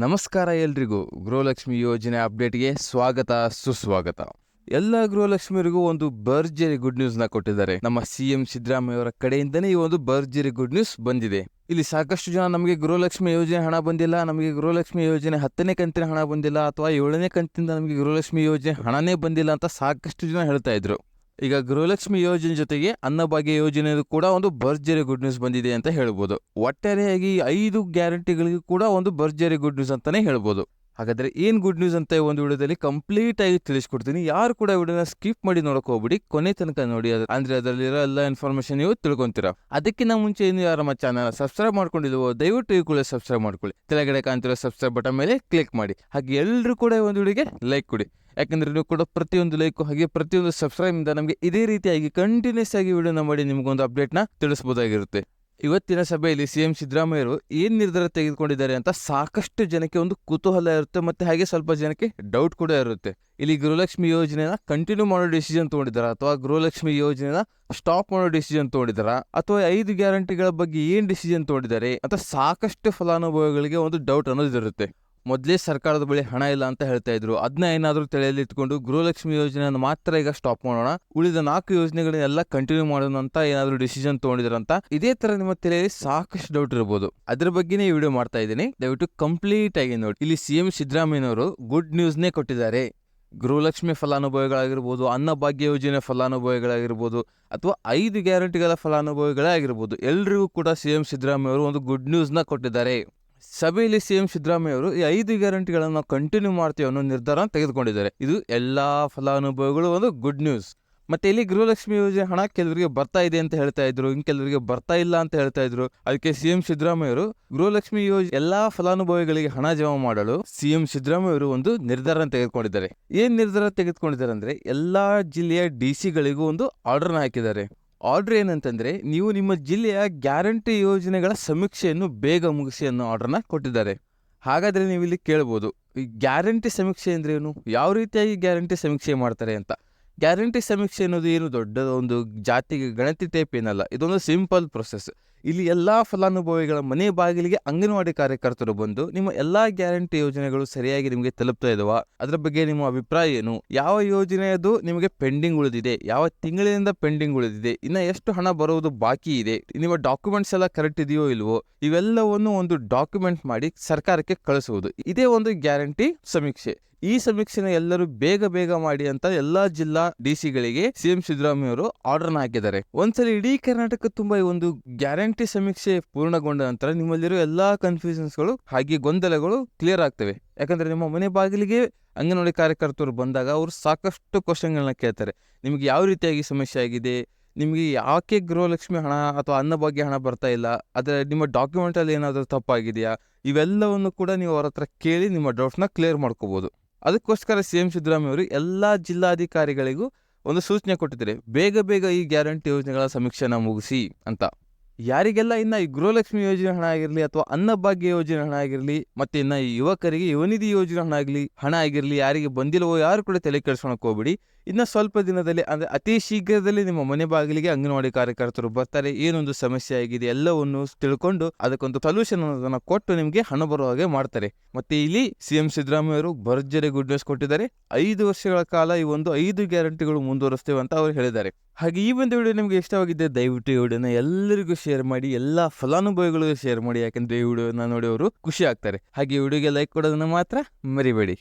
ನಮಸ್ಕಾರ ಎಲ್ರಿಗೂ. ಗೃಹಲಕ್ಷ್ಮಿ ಯೋಜನೆ ಅಪ್ಡೇಟ್ಗೆ ಸ್ವಾಗತ, ಸುಸ್ವಾಗತ. ಎಲ್ಲ ಗೃಹಲಕ್ಷ್ಮಿಯರಿಗೂ ಒಂದು ಭರ್ಜರಿ ಗುಡ್ ನ್ಯೂಸ್ನ ಕೊಟ್ಟಿದ್ದಾರೆ. ನಮ್ಮ ಸಿಎಂ ಸಿದ್ದರಾಮಯ್ಯ ಅವರ ಕಡೆಯಿಂದನೇ ಈ ಒಂದು ಭರ್ಜರಿ ಗುಡ್ ನ್ಯೂಸ್ ಬಂದಿದೆ. ಇಲ್ಲಿ ಸಾಕಷ್ಟು ಜನ ನಮಗೆ ಗೃಹಲಕ್ಷ್ಮಿ ಯೋಜನೆ ಹಣ ಬಂದಿಲ್ಲ, ನಮಗೆ ಗೃಹಲಕ್ಷ್ಮಿ ಯೋಜನೆ ಹತ್ತನೇ ಕಂತಿನ ಹಣ ಬಂದಿಲ್ಲ ಅಥವಾ ಏಳನೇ ಕಂತಿಂದ ನಮಗೆ ಗೃಹಲಕ್ಷ್ಮಿ ಯೋಜನೆ ಹಣನೇ ಬಂದಿಲ್ಲ ಅಂತ ಸಾಕಷ್ಟು ಜನ ಹೇಳ್ತಾ ಇದ್ರು. ಈಗ ಗೃಹಲಕ್ಷ್ಮಿ ಯೋಜನೆ ಜೊತೆಗೆ ಅನ್ನಭಾಗ್ಯ ಯೋಜನೆ ಕೂಡ ಒಂದು ಭರ್ಜರಿ ಗುಡ್ ನ್ಯೂಸ್ ಬಂದಿದೆ ಅಂತ ಹೇಳ್ಬೋದು. ಒಟ್ಟಾರೆಯಾಗಿ ಐದು ಗ್ಯಾರಂಟಿಗಳಿಗೂ ಕೂಡ ಒಂದು ಭರ್ಜರಿ ಗುಡ್ ನ್ಯೂಸ್ ಅಂತಾನೆ ಹೇಳ್ಬೋದು. ಹಾಗಾದ್ರೆ ಏನು ಗುಡ್ ನ್ಯೂಸ್ ಅಂತ ಒಂದು ವಿಡಿಯೋದಲ್ಲಿ ಕಂಪ್ಲೀಟ್ ಆಗಿ ತಿಳಿಸ್ಕೊಡ್ತೀನಿ. ಯಾರು ಕೂಡ ವಿಡಿಯೋನ ಸ್ಕಿಪ್ ಮಾಡಿ ನೋಡಕ್ ಹೋಗ್ಬಿಡಿ. ಕೊನೆ ತನಕ ನೋಡಿ. ಅದು ಅಂದ್ರೆ ಅದರಲ್ಲಿರೋ ಎಲ್ಲ ಇನ್ಫಾರ್ಮೇಶನ್ ನೀವು ತಿಳ್ಕೊಂತೀರಾ. ಅದಕ್ಕಿಂತ ಮುಂಚೆ ಇನ್ನು ಯಾರು ನಮ್ಮ ಚಾನಲ್ ಸಬ್ಸ್ಕ್ರೈಬ್ ಮಾಡ್ಕೊಂಡಿಲ್ವೋ, ದಯವಿಟ್ಟು ಈ ಕೂಡ ಸಬ್ಸ್ಕ್ರೈಬ್ ಮಾಡ್ಕೊಳ್ಳಿ. ಕೆಳಗಡೆ ಕಾಣ್ತಿರೋ ಸಬ್ಸ್ಕ್ರೈಬ್ ಬಟನ್ ಮೇಲೆ ಕ್ಲಿಕ್ ಮಾಡಿ. ಹಾಗೆ ಎಲ್ಲರೂ ಕೂಡ ಈ ಒಂದು ವಿಡಿಯೋಗೆ ಲೈಕ್ ಕೊಡಿ. ಯಾಕಂದ್ರೆ ನೀವು ಕೂಡ ಪ್ರತಿಯೊಂದು ಲೈಕ್ ಹಾಗೆ ಪ್ರತಿಯೊಂದು ಸಬ್ಸ್ಕ್ರೈಬ್ ಇಂದ ನಮಗೆ ಇದೇ ರೀತಿಯಾಗಿ ಕಂಟಿನ್ಯೂಸ್ ಆಗಿ ವಿಡಿಯೋನ ಮಾಡಿ ನಿಮಗೊಂದು ಅಪ್ಡೇಟ್ನ ತಿಳಿಸಬಹುದಾಗಿರುತ್ತೆ ಇವತ್ತಿನ ಸಭೆಯಲ್ಲಿ ಸಿಎಂ ಸಿದ್ದರಾಮಯ್ಯರು ಏನು ನಿರ್ಧಾರ ತೆಗೆದುಕೊಂಡಿದ್ದಾರೆ ಅಂತ ಸಾಕಷ್ಟು ಜನಕ್ಕೆ ಒಂದು ಕುತೂಹಲ ಇರುತ್ತೆ ಮತ್ತೆ ಹಾಗೆ ಸ್ವಲ್ಪ ಜನಕ್ಕೆ ಡೌಟ್ ಕೂಡ ಇರುತ್ತೆ. ಇಲ್ಲಿ ಗೃಹಲಕ್ಷ್ಮಿ ಯೋಜನೆನ ಕಂಟಿನ್ಯೂ ಮಾಡೋ ಡಿಸಿಷನ್ ತಗೊಂಡಿದ್ದಾರ? ಅಥವಾ ಗೃಹಲಕ್ಷ್ಮಿ ಯೋಜನೆನ ಸ್ಟಾಪ್ ಮಾಡೋ ಡಿಸಿಷನ್ ತಗೊಂಡಿದ್ದಾರ? ಅಥವಾ ಐದು ಗ್ಯಾರಂಟಿಗಳ ಬಗ್ಗೆ ಏನು ಡಿಸಿಷನ್ ತಗೊಂಡಿದ್ದಾರೆ? ಅಂತ ಸಾಕಷ್ಟು ಫಲಾನುಭವಿಗಳಿಗೆ ಒಂದು ಡೌಟ್ ಅನ್ನೋದಿರುತ್ತೆ ಮೊದಲೇ ಸರ್ಕಾರದ ಬಳಿ ಹಣ ಇಲ್ಲ ಅಂತ ಹೇಳ್ತಾ ಇದ್ರು. ಅದನ್ನ ಏನಾದರೂ ತಲೆಯಲ್ಲಿ ಇಟ್ಕೊಂಡು ಗೃಹಲಕ್ಷ್ಮಿ ಯೋಜನೆಯನ್ನು ಮಾತ್ರ ಈಗ ಸ್ಟಾಪ್ ಮಾಡೋಣ. ಉಳಿದ ನಾಲ್ಕು ಯೋಜನೆಗಳನ್ನೆಲ್ಲ ಕಂಟಿನ್ಯೂ ಮಾಡೋಣ ಅಂತ ಏನಾದರೂ ಡಿಸಿಷನ್ ತಗೊಂಡಿದ್ರಂತ ಇದೇ ತರ ನಿಮ್ಮ ತಲೆಯಲ್ಲಿ ಸಾಕಷ್ಟು ಡೌಟ್ ಇರಬಹುದು ಅದ್ರ ಬಗ್ಗೆನೇ ವಿಡಿಯೋ ಮಾಡ್ತಾ ಇದ್ದೀನಿ. ದಯವಿಟ್ಟು ಕಂಪ್ಲೀಟ್ ಆಗಿ ನೋಡಿ. ಇಲ್ಲಿ ಸಿಎಂ ಸಿದ್ದರಾಮಯ್ಯನವರು ಗುಡ್ ನ್ಯೂಸ್ನೇ ಕೊಟ್ಟಿದ್ದಾರೆ. ಗೃಹಲಕ್ಷ್ಮಿ ಫಲಾನುಭವಿಗಳಾಗಿರ್ಬೋದು ಅನ್ನಭಾಗ್ಯ ಯೋಜನೆ ಫಲಾನುಭವಿಗಳಾಗಿರ್ಬೋದು, ಅಥವಾ ಐದು ಗ್ಯಾರಂಟಿಗಳ ಫಲಾನುಭವಿಗಳೇ ಆಗಿರ್ಬೋದು, ಎಲ್ರಿಗೂ ಕೂಡ ಸಿಎಂ ಸಿದ್ದರಾಮಯ್ಯ ಅವರು ಒಂದು ಗುಡ್ ನ್ಯೂಸ್ನ ಕೊಟ್ಟಿದ್ದಾರೆ. ಸಭೆಯಲ್ಲಿ ಸಿಎಂ ಸಿದ್ದರಾಮಯ್ಯ ಅವರು ಈ ಐದು ಗ್ಯಾರಂಟಿಗಳನ್ನು ಕಂಟಿನ್ಯೂ ಮಾಡ್ತೀವಿ ಅನ್ನೋ ನಿರ್ಧಾರ ತೆಗೆದುಕೊಂಡಿದ್ದಾರೆ. ಇದು ಎಲ್ಲಾ ಫಲಾನುಭವಿಗಳು ಒಂದು ಗುಡ್ ನ್ಯೂಸ್ ಮತ್ತೆ ಇಲ್ಲಿ ಗೃಹಲಕ್ಷ್ಮಿ ಯೋಜನೆ ಹಣ ಕೆಲವರಿಗೆ ಬರ್ತಾ ಇದೆ ಅಂತ ಹೇಳ್ತಾ ಇದ್ರು ಇನ್ ಕೆಲವರಿಗೆ ಬರ್ತಾ ಇಲ್ಲ ಅಂತ ಹೇಳ್ತಾ ಇದ್ರು. ಅದಕ್ಕೆ ಸಿಎಂ ಸಿದ್ದರಾಮಯ್ಯ ಅವರು ಗೃಹಲಕ್ಷ್ಮಿ ಯೋಜನೆ ಎಲ್ಲಾ ಫಲಾನುಭವಿಗಳಿಗೆ ಹಣ ಜಮಾ ಮಾಡಲು ಸಿಎಂ ಸಿದ್ದರಾಮಯ್ಯ ಅವರು ಒಂದು ನಿರ್ಧಾರ ತೆಗೆದುಕೊಂಡಿದ್ದಾರೆ. ಏನ್ ನಿರ್ಧಾರ ತೆಗೆದುಕೊಂಡಿದ್ದಾರೆ ಅಂದ್ರೆ ಎಲ್ಲಾ ಜಿಲ್ಲೆಯ ಡಿಸಿಗಳಿಗೂ ಒಂದು ಆರ್ಡರ್ನ ಹಾಕಿದ್ದಾರೆ. ಆರ್ಡರ್ ಏನಂತಂದ್ರೆ, ನೀವು ನಿಮ್ಮ ಜಿಲ್ಲೆಯ ಗ್ಯಾರಂಟಿ ಯೋಜನೆಗಳ ಸಮೀಕ್ಷೆಯನ್ನು ಬೇಗ ಮುಗಿಸಿ ಅನ್ನೋ ಆರ್ಡರ್ನ ಕೊಟ್ಟಿದ್ದಾರೆ. ಹಾಗಾದ್ರೆ ನೀವು ಇಲ್ಲಿ ಕೇಳ್ಬೋದು, ಈ ಗ್ಯಾರಂಟಿ ಸಮೀಕ್ಷೆ ಅಂದರೆ ಏನು? ಯಾವ ರೀತಿಯಾಗಿ ಗ್ಯಾರಂಟಿ ಸಮೀಕ್ಷೆ ಮಾಡ್ತಾರೆ ಅಂತ? ಗ್ಯಾರಂಟಿ ಸಮೀಕ್ಷೆ ಅನ್ನೋದು ಏನು ದೊಡ್ಡ ಒಂದು ಜಾತಿಗೆ ಗಣತಿ ಟೈಪ್ ಏನಲ್ಲ, ಇದೊಂದು ಸಿಂಪಲ್ ಪ್ರೊಸೆಸ್ ಇಲ್ಲಿ ಎಲ್ಲಾ ಫಲಾನುಭವಿಗಳ ಮನೆ ಬಾಗಿಲಿಗೆ ಅಂಗನವಾಡಿ ಕಾರ್ಯಕರ್ತರು ಬಂದು ನಿಮ್ಮ ಎಲ್ಲಾ ಗ್ಯಾರಂಟಿ ಯೋಜನೆಗಳು ಸರಿಯಾಗಿ ನಿಮಗೆ ತಲುಪ್ತಾ ಇದಾವ? ಅದರ ಬಗ್ಗೆ ನಿಮ್ಮ ಅಭಿಪ್ರಾಯ ಏನು? ಯಾವ ಯೋಜನೆಯದು ನಿಮಗೆ ಪೆಂಡಿಂಗ್ ಉಳಿದಿದೆ? ಯಾವ ತಿಂಗಳಿನಿಂದ ಪೆಂಡಿಂಗ್ ಉಳಿದಿದೆ? ಇನ್ನ ಎಷ್ಟು ಹಣ ಬರುವುದು ಬಾಕಿ ಇದೆ? ನಿಮ್ಮ ಡಾಕ್ಯುಮೆಂಟ್ಸ್ ಎಲ್ಲ ಕರೆಕ್ಟ್ ಇದೆಯೋ ಇಲ್ವೋ? ಇವೆಲ್ಲವನ್ನು ಒಂದು ಡಾಕ್ಯುಮೆಂಟ್ ಮಾಡಿ ಸರ್ಕಾರಕ್ಕೆ ಕಳಿಸುವುದು. ಇದೇ ಒಂದು ಗ್ಯಾರಂಟಿ ಸಮೀಕ್ಷೆ. ಈ ಸಮೀಕ್ಷೆನ ಎಲ್ಲರೂ ಬೇಗ ಬೇಗ ಮಾಡಿ ಅಂತ ಎಲ್ಲಾ ಜಿಲ್ಲಾ ಡಿಸಿಗಳಿಗೆ ಸಿಎಂ ಸಿದ್ದರಾಮಯ್ಯ ಅವರು ಆರ್ಡರ್ನ ಹಾಕಿದ್ದಾರೆ. ಒಂದ್ಸಲ ಇಡೀ ಕರ್ನಾಟಕ ತುಂಬಾ ಈ ಒಂದು ಗ್ಯಾರಂಟಿ ಸಮೀಕ್ಷೆ ಪೂರ್ಣಗೊಂಡ ನಂತರ ನಿಮ್ಮಲ್ಲಿರೋ ಎಲ್ಲಾ ಕನ್ಫ್ಯೂಷನ್ಸ್ಗಳು ಹಾಗೆ ಗೊಂದಲಗಳು ಕ್ಲಿಯರ್ ಆಗ್ತವೆ ಯಾಕಂದ್ರೆ ನಿಮ್ಮ ಮನೆ ಬಾಗಿಲಿಗೆ ಅಂಗನವಾಡಿ ಕಾರ್ಯಕರ್ತರು ಬಂದಾಗ ಅವರು ಸಾಕಷ್ಟು ಕ್ವಶನ್ಗಳನ್ನ ಕೇಳ್ತಾರೆ ನಿಮಗೆ ಯಾವ ರೀತಿಯಾಗಿ ಸಮಸ್ಯೆ ಆಗಿದೆ ನಿಮಗೆ ಯಾಕೆ ಗೃಹಲಕ್ಷ್ಮಿ ಹಣ ಅಥವಾ ಅನ್ನಭಾಗ್ಯ ಹಣ ಬರ್ತಾ ಇಲ್ಲ ಆದರೆ ನಿಮ್ಮ ಡಾಕ್ಯುಮೆಂಟಲ್ಲಿ ಏನಾದರೂ ತಪ್ಪಾಗಿದೆಯಾ ಇವೆಲ್ಲವನ್ನು ಕೂಡ ನೀವು ಅವ್ರ ಹತ್ರ ಕೇಳಿ ನಿಮ್ಮ ಡೌಟ್ಸ್ನ ಕ್ಲಿಯರ್ ಮಾಡ್ಕೋಬೋದು ಅದಕ್ಕೋಸ್ಕರ ಸಿ ಎಂ ಸಿದ್ದರಾಮಯ್ಯ ಅವರು ಎಲ್ಲ ಜಿಲ್ಲಾಧಿಕಾರಿಗಳಿಗೂ ಒಂದು ಸೂಚನೆ ಕೊಟ್ಟಿದ್ದಾರೆ. ಬೇಗ ಬೇಗ ಈ ಗ್ಯಾರಂಟಿ ಯೋಜನೆಗಳ ಸಮೀಕ್ಷೆನ ಮುಗಿಸಿ ಅಂತ. ಯಾರಿಗೆಲ್ಲ ಇನ್ನ ಈ ಗೃಹಲಕ್ಷ್ಮಿ ಯೋಜನೆ ಹಣ ಆಗಿರಲಿ ಅಥವಾ ಅನ್ನಭಾಗ್ಯ ಯೋಜನೆ ಹಣ ಆಗಿರಲಿ, ಮತ್ತೆ ಇನ್ನ ಈ ಯುವಕರಿಗೆ ಯುವನಿಧಿ ಯೋಜನೆ ಹಣ ಆಗಲಿ, ಹಣ ಆಗಿರಲಿ, ಯಾರಿಗೆ ಬಂದಿಲ್ಲವೋ ಯಾರು ಕೂಡ ತಲೆ ಕೆಡಿಸ್ಕೊಳಕ್ ಹೋಗ್ಬಿಡಿ. ಇನ್ನ ಸ್ವಲ್ಪ ದಿನದಲ್ಲಿ ಅಂದ್ರೆ ಅತಿ ಶೀಘ್ರದಲ್ಲಿ ನಿಮ್ಮ ಮನೆ ಬಾಗಿಲಿಗೆ ಅಂಗನವಾಡಿ ಕಾರ್ಯಕರ್ತರು ಬರ್ತಾರೆ. ಏನೊಂದು ಸಮಸ್ಯೆ ಆಗಿದೆ ಎಲ್ಲವನ್ನು ತಿಳ್ಕೊಂಡು ಅದಕ್ಕೊಂದು ಸೊಲ್ಯೂಷನ್ ಅನ್ನೋದನ್ನ ಕೊಟ್ಟು ನಿಮಗೆ ಹಣ ಬರುವ ಹಾಗೆ ಮಾಡ್ತಾರೆ. ಮತ್ತೆ ಇಲ್ಲಿ ಸಿಎಂ ಸಿದ್ದರಾಮಯ್ಯ ಅವರು ಭರ್ಜರಿ ಗುಡ್ ನ್ಯೂಸ್ ಕೊಟ್ಟಿದ್ದಾರೆ. ಐದು ವರ್ಷಗಳ ಕಾಲ ಈ ಒಂದು ಐದು ಗ್ಯಾರಂಟಿಗಳು ಮುಂದುವರಿಸ್ತೇವೆ ಅಂತ ಅವರು ಹೇಳಿದ್ದಾರೆ. ಹಾಗೆ ಈ ಒಂದು ವಿಡಿಯೋ ನಿಮಗೆ ಇಷ್ಟವಾಗಿದ್ದೆ ದಯವಿಟ್ಟು ಈ ವಿಡಿಯೋನ ಎಲ್ಲರಿಗೂ ಶೇರ್ ಮಾಡಿ, ಎಲ್ಲಾ ಫಲಾನುಭವಿಗಳಿಗೂ ಶೇರ್ ಮಾಡಿ. ಯಾಕಂದ್ರೆ ಈ ವಿಡಿಯೋನ ನೋಡಿ ಅವರು ಖುಷಿ ಆಗ್ತಾರೆ. ಹಾಗೆ ಈ ವಿಡಿಯೋಗೆ ಲೈಕ್ ಕೊಡೋದನ್ನ ಮಾತ್ರ ಮರಿಬೇಡಿ.